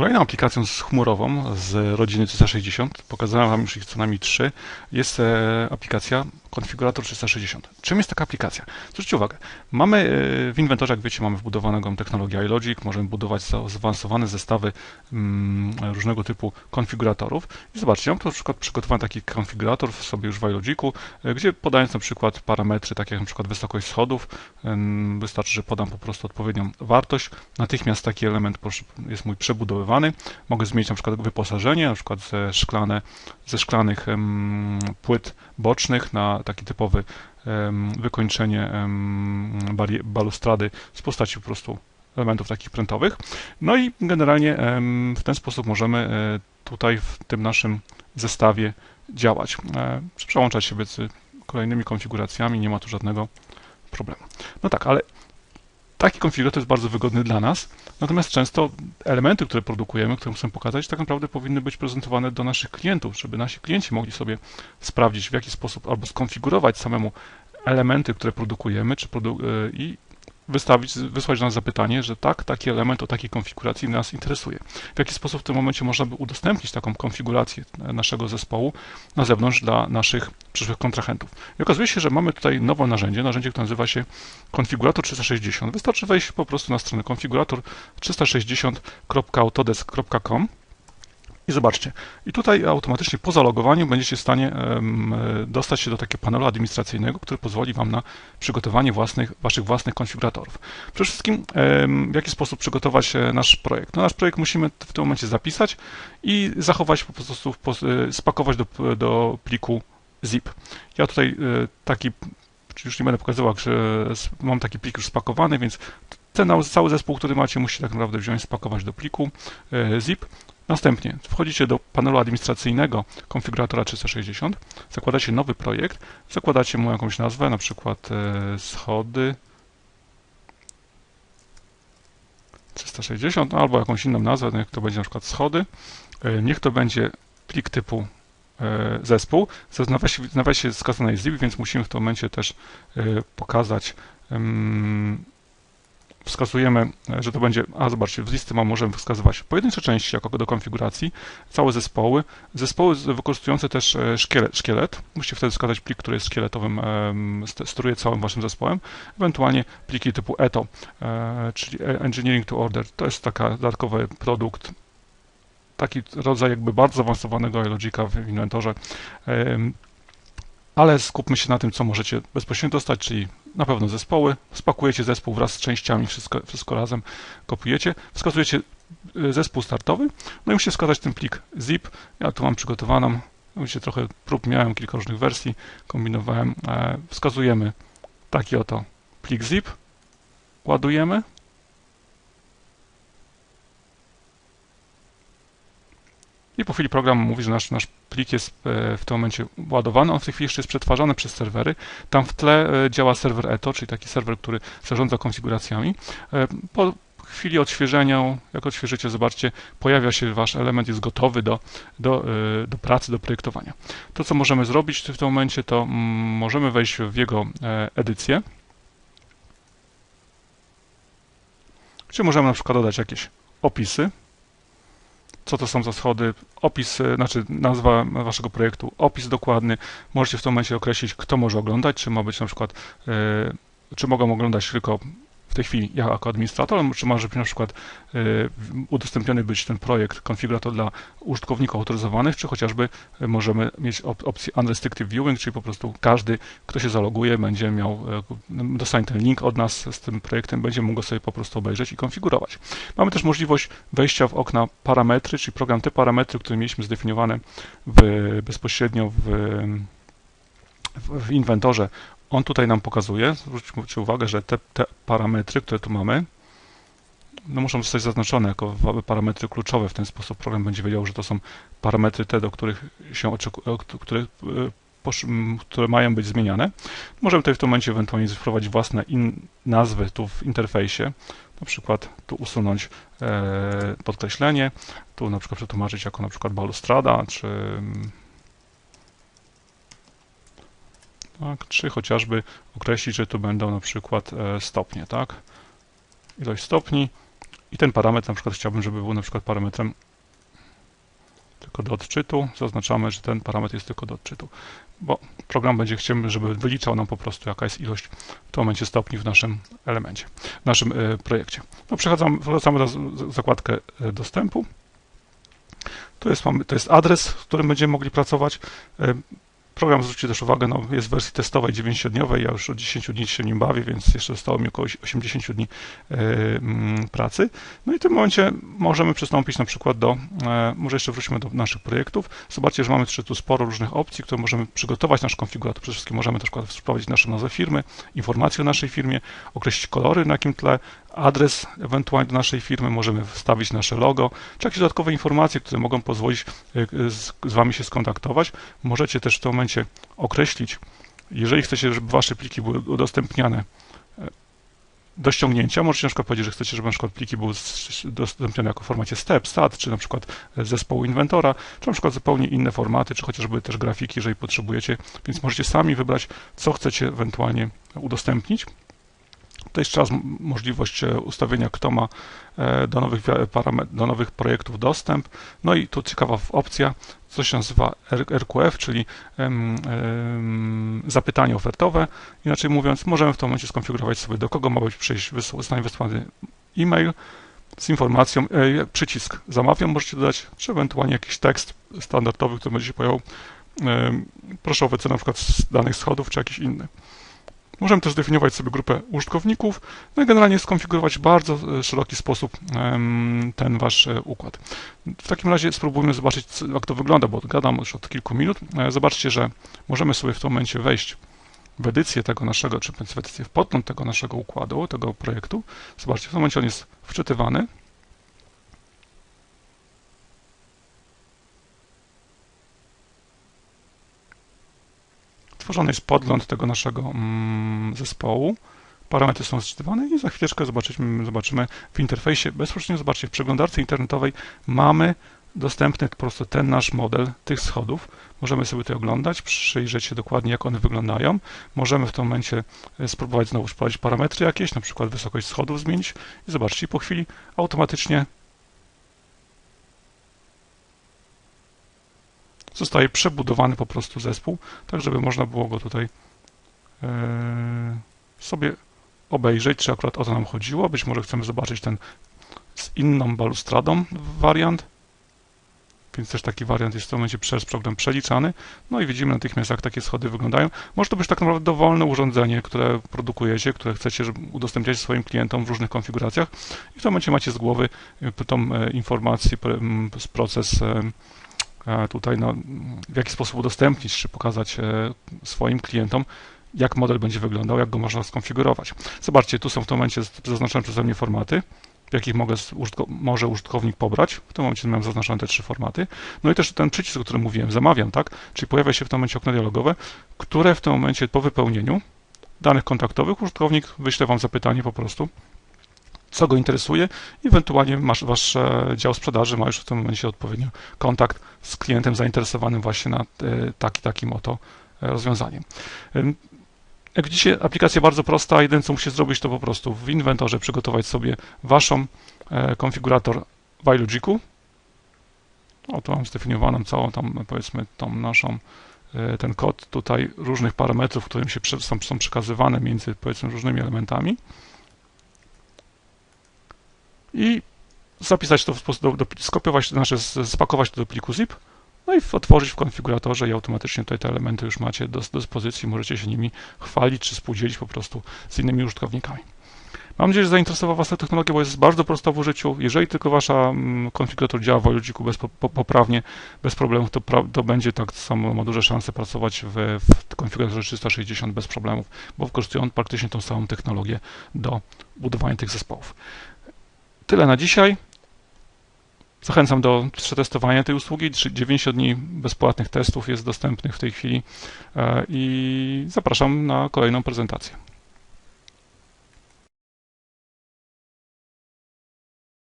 Kolejną aplikacją chmurową z rodziny 360, pokazałem Wam już ich co najmniej trzy, jest e, aplikacja Konfigurator 360. Czym jest taka aplikacja? Zwróćcie uwagę, mamy e, w inwentorze, jak wiecie, mamy wbudowaną technologię iLogic, możemy budować zaawansowane zestawy mm, różnego typu konfiguratorów. I zobaczcie, mam tu na przykład przygotowany taki konfigurator sobie już w iLogicu, e, gdzie podając na przykład parametry, takie jak na przykład wysokość schodów, wystarczy, że podam po prostu odpowiednią wartość. Natychmiast taki element jest mój przebudowywany. Mogę zmienić na przykład wyposażenie, na przykład ze, szklane, ze szklanych płyt bocznych na taki typowy wykończenie balustrady z postaci po prostu elementów takich prętowych. No i generalnie w ten sposób możemy e, tutaj w tym naszym zestawie działać. E, przełączać się między kolejnymi konfiguracjami, nie ma tu żadnego problemu. No tak, ale Taki konfigurator jest bardzo wygodny dla nas, natomiast często elementy, które produkujemy, które chcemy pokazać, tak naprawdę powinny być prezentowane do naszych klientów, żeby nasi klienci mogli sobie sprawdzić, w jaki sposób albo skonfigurować samemu elementy, które produkujemy, czy produ e, i wystawić, wysłać nas zapytanie, że tak, taki element o takiej konfiguracji nas interesuje. W jaki sposób w tym momencie można by udostępnić taką konfigurację naszego zespołu na zewnątrz dla naszych przyszłych kontrahentów. I okazuje się, że mamy tutaj nowe narzędzie, narzędzie, które nazywa się konfigurator 360. Wystarczy wejść po prostu na stronę konfigurator 360.autodesk.com i zobaczcie, i tutaj automatycznie po zalogowaniu będziecie w stanie dostać się do takiego panelu administracyjnego, który pozwoli Wam na przygotowanie własnych, Waszych własnych konfiguratorów. Przede wszystkim, w jaki sposób przygotować e, nasz projekt? No, nasz projekt musimy w tym momencie zapisać i zachować po prostu, e, spakować do, do pliku zip. Ja tutaj e, taki, już nie będę pokazywał, że mam taki plik już spakowany, więc ten cały zespół, który macie, musicie tak naprawdę wziąć, spakować do pliku zip. Następnie wchodzicie do panelu administracyjnego konfiguratora 360, zakładacie nowy projekt, zakładacie mu jakąś nazwę, na przykład e, schody 360, no, albo jakąś inną nazwę, niech to będzie na przykład schody, e, niech to będzie plik typu e, zespół. Nawiasie, się wskazane jest zip, więc musimy w tym momencie też pokazać wskazujemy, że to będzie, a zobaczcie, w listy możemy wskazywać pojedyncze części jako do konfiguracji, całe zespoły, zespoły wykorzystujące też e, szkielet, szkielet. musicie wtedy wskazać plik, który jest szkieletowym, steruje całym waszym zespołem, ewentualnie pliki typu ETO, e, czyli Engineering to Order, to jest taki dodatkowy produkt, taki rodzaj jakby bardzo zaawansowanego Logica w inwentorze, ale skupmy się na tym, co możecie bezpośrednio dostać, czyli na pewno zespoły, spakujecie zespół wraz z częściami, wszystko, wszystko razem kopiujecie, wskazujecie y, zespół startowy, no i musicie wskazać ten plik zip. Ja tu mam przygotowaną, widzicie, trochę prób miałem, kilka różnych wersji, kombinowałem. E, wskazujemy taki oto plik zip, ładujemy, I po chwili program mówi, że nasz, nasz plik jest e, w tym momencie ładowany. On w tej chwili jeszcze jest przetwarzany przez serwery. Tam w tle e, działa serwer ETO, czyli taki serwer, który zarządza konfiguracjami. E, po chwili odświeżenia, jak odświeżycie, zobaczcie, pojawia się wasz element, jest gotowy do, do, do pracy, do projektowania. To, co możemy zrobić w tym momencie, to mm, możemy wejść w jego edycję, gdzie możemy na przykład dodać jakieś opisy, co to są za schody, opis, e, znaczy nazwa waszego projektu, opis dokładny. Możecie w tym momencie określić, kto może oglądać, czy ma być na przykład, e, czy mogą oglądać tylko w tej chwili ja jako administrator, czy może być na przykład y, udostępniony być ten projekt, konfigurator dla użytkowników autoryzowanych, czy chociażby możemy mieć op opcję Unrestricted Viewing, czyli po prostu każdy, kto się zaloguje, będzie miał, y, dostanie ten link od nas z tym projektem, będzie mógł go sobie po prostu obejrzeć i konfigurować. Mamy też możliwość wejścia w okna parametry, czyli program te parametry, które mieliśmy zdefiniowane w, bezpośrednio w, w inwentorze on tutaj nam pokazuje, zwróćcie uwagę, że te, te parametry, które tu mamy, no muszą zostać zaznaczone jako parametry kluczowe. W ten sposób program będzie wiedział, że to są parametry te, do których się które, które mają być zmieniane. Możemy tutaj w tym momencie ewentualnie wprowadzić własne in, nazwy tu w interfejsie, na przykład tu usunąć e, podkreślenie, tu na przykład przetłumaczyć jako na przykład balustrada, czy tak? czy chociażby określić, że to będą na przykład e, stopnie, tak? Ilość stopni i ten parametr na przykład chciałbym, żeby był na przykład parametrem tylko do odczytu. Zaznaczamy, że ten parametr jest tylko do odczytu, bo program będzie chciał, żeby wyliczał nam po prostu jaka jest ilość w tym momencie stopni w naszym elemencie, w naszym y, projekcie. No, przechodzamy, wracamy na zakładkę y, dostępu. To jest, to jest adres, w którym będziemy mogli pracować. Program, zwróćcie też uwagę, no, jest w wersji testowej 90-dniowej, ja już od 10 dni się nim bawię, więc jeszcze zostało mi około 80 dni e, mm, pracy. No i w tym momencie możemy przystąpić na przykład do, e, może jeszcze wróćmy do naszych projektów. Zobaczcie, że mamy tu sporo różnych opcji, które możemy przygotować nasz konfigurator. Przede wszystkim możemy na przykład wprowadzić naszą nazwę firmy, informacje o naszej firmie, określić kolory, na jakim tle, adres ewentualnie do naszej firmy, możemy wstawić nasze logo, czy jakieś dodatkowe informacje, które mogą pozwolić e, z, z Wami się skontaktować. Możecie też w tym momencie określić, jeżeli chcecie, żeby Wasze pliki były udostępniane e, do ściągnięcia, możecie na przykład powiedzieć, że chcecie, żeby na przykład pliki były udostępnione jako w formacie STEP, STAT, czy na przykład zespołu inwentora, czy na przykład zupełnie inne formaty, czy chociażby też grafiki, jeżeli potrzebujecie, więc możecie sami wybrać, co chcecie ewentualnie udostępnić. To jest czas, możliwość e, ustawienia, kto ma e, do nowych, do nowych projektów dostęp. No i tu ciekawa opcja, co się nazywa RQF, czyli zapytanie ofertowe. Inaczej mówiąc, możemy w tym momencie skonfigurować sobie, do kogo ma być przyjść, zostanie wysłany e-mail z informacją, e, przycisk zamawiam możecie dodać, czy ewentualnie jakiś tekst standardowy, który będzie się pojawiał. E, proszę o wycenę na przykład danych schodów, czy jakiś inny. Możemy też zdefiniować sobie grupę użytkowników, no i generalnie skonfigurować w bardzo e, szeroki sposób ten wasz e, układ. W takim razie spróbujmy zobaczyć, jak to wygląda, bo gadam już od kilku minut. E, zobaczcie, że możemy sobie w tym momencie wejść w edycję tego naszego, czy w edycję w podgląd tego naszego układu, tego projektu. Zobaczcie, w tym momencie on jest wczytywany. Tworzony jest podgląd tego naszego mm, zespołu. Parametry są zczytywane i za chwileczkę zobaczymy, zobaczymy w interfejsie. Bezpośrednio zobaczcie, w przeglądarce internetowej mamy dostępny po prostu ten nasz model tych schodów. Możemy sobie to oglądać, przyjrzeć się dokładnie, jak one wyglądają. Możemy w tym momencie e, spróbować znowu wprowadzić parametry jakieś, na przykład wysokość schodów zmienić i zobaczcie, po chwili automatycznie zostaje przebudowany po prostu zespół, tak żeby można było go tutaj e, sobie obejrzeć, czy akurat o to nam chodziło. Być może chcemy zobaczyć ten z inną balustradą wariant, więc też taki wariant jest w tym momencie przez program przeliczany. No i widzimy natychmiast, jak takie schody wyglądają. Może to być tak naprawdę dowolne urządzenie, które produkujecie, które chcecie udostępniać swoim klientom w różnych konfiguracjach i w tym momencie macie z głowy e, tą e, informację, proces tutaj no, w jaki sposób udostępnić, czy pokazać e, swoim klientom, jak model będzie wyglądał, jak go można skonfigurować. Zobaczcie, tu są w tym momencie zaznaczone przeze mnie formaty, jakich mogę, może użytkownik pobrać. W tym momencie mam zaznaczone te trzy formaty. No i też ten przycisk, o którym mówiłem, zamawiam, tak? Czyli pojawia się w tym momencie okno dialogowe, które w tym momencie po wypełnieniu danych kontaktowych użytkownik wyśle Wam zapytanie po prostu, co go interesuje i ewentualnie masz, wasz e, dział sprzedaży ma już w tym momencie odpowiednio kontakt z klientem zainteresowanym właśnie na e, taki, takim oto e, rozwiązaniem. Jak widzicie, aplikacja bardzo prosta. Jedyne, co musicie zrobić, to po prostu w inwentorze przygotować sobie waszą konfigurator w iLogicu. O, to mam zdefiniowaną całą tam, powiedzmy, tą naszą ten kod tutaj różnych parametrów, które się są przekazywane między, powiedzmy, różnymi elementami i zapisać to w sposób, do, do, skopiować nasze, spakować to do pliku zip, no i otworzyć w konfiguratorze i automatycznie tutaj te elementy już macie do, do dyspozycji, możecie się nimi chwalić czy współdzielić po prostu z innymi użytkownikami. Mam nadzieję, że zainteresowała Was ta technologia, bo jest bardzo prosta w użyciu. Jeżeli tylko Wasza mm, konfigurator działa w Logiku bez, poprawnie, bez problemów, to, to będzie tak samo, ma duże szanse pracować w, w konfiguratorze 360 bez problemów, bo wykorzystuje on praktycznie tą samą technologię do budowania tych zespołów. Tyle na dzisiaj. Zachęcam do przetestowania tej usługi. 90 dni bezpłatnych testów jest dostępnych w tej chwili e, i zapraszam na kolejną prezentację.